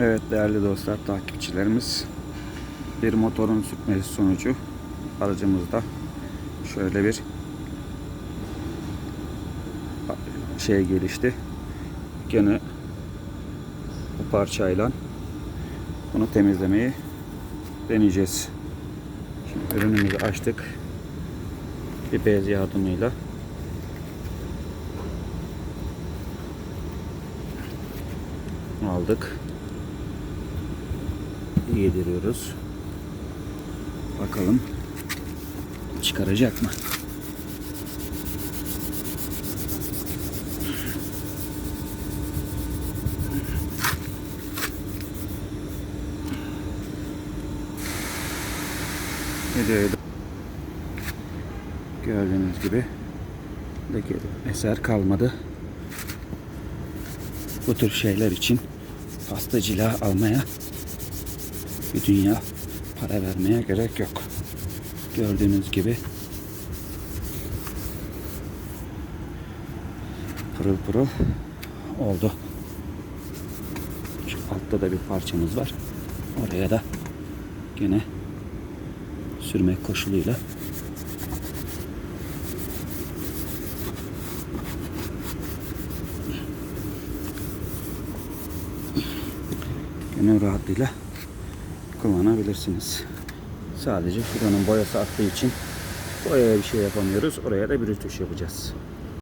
Evet değerli dostlar, takipçilerimiz bir motorun sürtmesi sonucu aracımızda şöyle bir şey gelişti. Gene bu parçayla bunu temizlemeyi deneyeceğiz. Şimdi ürünümüzü açtık. Bir bez yardımıyla aldık. Yediriyoruz. Bakalım çıkaracak mı? Videoyu da gördüğünüz gibi eser kalmadı. Bu tür şeyler için pastacılığa almaya bir dünya para vermeye gerek yok. Gördüğünüz gibi pırıl pırıl oldu. Şu altta da bir parçamız var. Oraya da gene sürmek koşuluyla gönül rahatlığıyla kullanabilirsiniz. Sadece şuranın boyası arttığı için boyaya bir şey yapamıyoruz. Oraya da bir rütuş yapacağız.